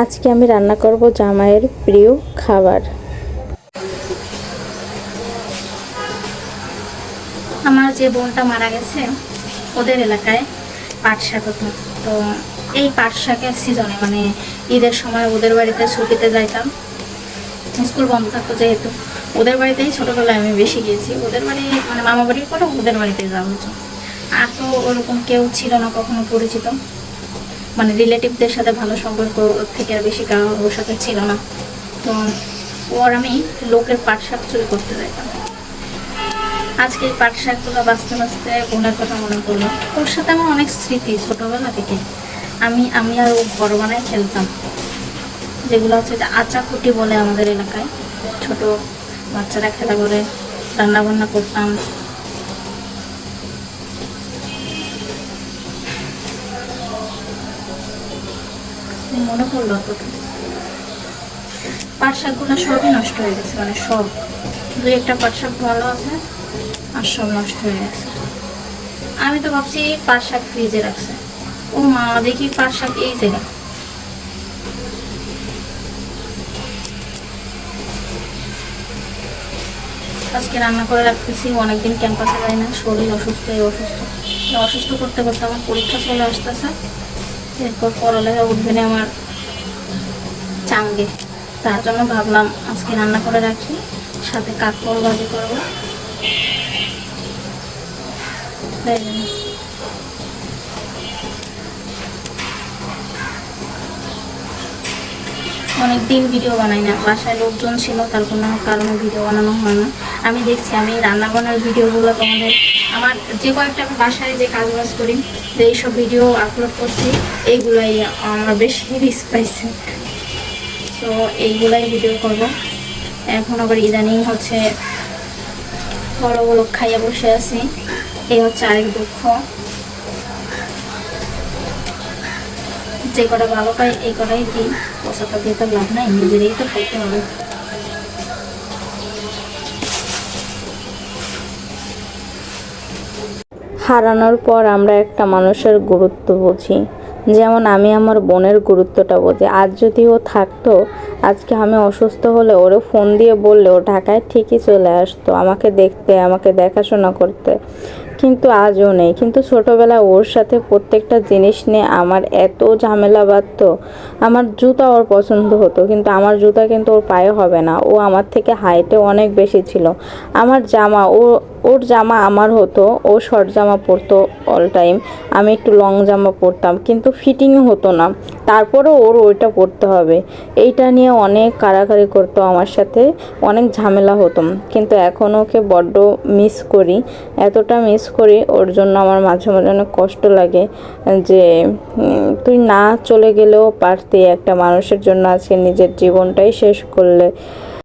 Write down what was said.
আজকে আমি রান্না করব জামাইয়ের প্রিয় খাবার। আমার যে বোনটা মারা গেছে, ওদের এলাকায় পাট শাক হতো। তো এই পাট শাকের সিজনে মানে ঈদের সময় ওদের বাড়িতে ছুটিতে যাইতাম। স্কুল বন্ধ থাকতো যেহেতু। ওদের বাড়িতেই ছোটোবেলায় আমি বেশি গিয়েছি। ওদের বাড়ি মানে মামা বাড়ির পরে ওদের বাড়িতে যাওয়া হতো। আর তো ওরকম কেউ ছিল না কখনো পরিচিত। মানে রিলেটিভদের সাথে ভালো সম্পর্ক থেকে আর বেশি কারও ওর সাথে ছিল না। তো ওর আমি লোকের পাট শাক চুরি করতে যাইতাম। আজকে এই পাট শাকগুলো বাঁচতে বাঁচতে ওনার কথা মনে পড়ল। ওর সাথে আমার অনেক স্মৃতি ছোটোবেলা থেকে। আমি আমি আর ও বড় বানায় খেলতাম। যেগুলো হচ্ছে যে আচা কুটি বলে আমাদের এলাকায়। ছোট বাচ্চারা খেলা করে, রান্নাবান্না করতাম। মনে পড়ল অতটা পাট সবই নষ্ট হয়ে গেছে মানে সব। দুই একটা পাট শাক ভালো আছে আর সব নষ্ট হয়ে গেছে। আমি তো ভাবছি পাট শাক ফ্রিজে রাখছে। ও মা, দেখি পাট শাক এই জায়গা আজকে রান্না করে রাখতেছি, অনেকদিন ক্যাম্পাসে যাই না, শরীর অসুস্থ, এই অসুস্থ। অসুস্থ করতে করতে আমার পরীক্ষা চলে আসতেছে। এরপর পড়ালেখা উঠবে আমার চাঙ্গে। তার জন্য ভাবলাম আজকে রান্না করে রাখি, সাথে কাকড় ভাজি করব তাই জন্য। অনেক দিন ভিডিও বানাই না। বাসায় লোকজন ছিল, তার কোনো কারণে ভিডিও বানানো হয় না। আমি দেখছি, আমি রান্না ভিডিওগুলো তোমাদের, আমার যে কয়েকটা আমি বাসায় যে কাজ বাজ করি, যে এইসব ভিডিও আপলোড করছি, এইগুলাই আমার বেশি রিস পাইছে। তো এইগুলাই ভিডিও করব। এখন আবার ইদানিং হচ্ছে বড় বড় খাইয়া বসে আছি। এই হচ্ছে আরেক দুঃখ। যে কটা ভালো পাই এই কটাই দিই। পয়সাটা দিয়ে তো লাভ নাই, নিজেরই তো খাইতে হবে। হারানোর পর আমরা একটা মানুষের গুরুত্ব বুঝি। যেমন আমি আমার বোনের গুরুত্বটা বুঝি। আজ যদি ও থাকতো, আজকে আমি অসুস্থ হলে ওরে ফোন দিয়ে বললে ও ঢাকায় ঠিকই চলে আসতো। আমাকে দেখতে, আমাকে দেখাশোনা করতে। কিন্তু আজও নেই। কিন্তু ছোটোবেলায় ওর সাথে প্রত্যেকটা জিনিস নিয়ে আমার এত ঝামেলা বাড়ত আমার জুতা ওর পছন্দ হতো, কিন্তু আমার জুতা কিন্তু ওর পায়ে হবে না। ও আমার থেকে হাইটে অনেক বেশি ছিল। আমার জামা ও ওর জামা আমার হতো, ও শর্ট জামা পরতো অল টাইম আমি একটু লং জামা পরতাম, কিন্তু ফিটিংও হতো না। তারপরেও ওর ওইটা পরতে হবে। এইটা নিয়ে অনেক কারাকারি করতো আমার সাথে, অনেক ঝামেলা হতো। কিন্তু এখন ওকে বড্ড মিস করি। এতটা মিস করি, ওর জন্য আমার মাঝে মাঝে অনেক কষ্ট লাগে যে তুই না চলে গেলেও পারতি একটা মানুষের জন্য আজকে নিজের জীবনটাই শেষ করলে।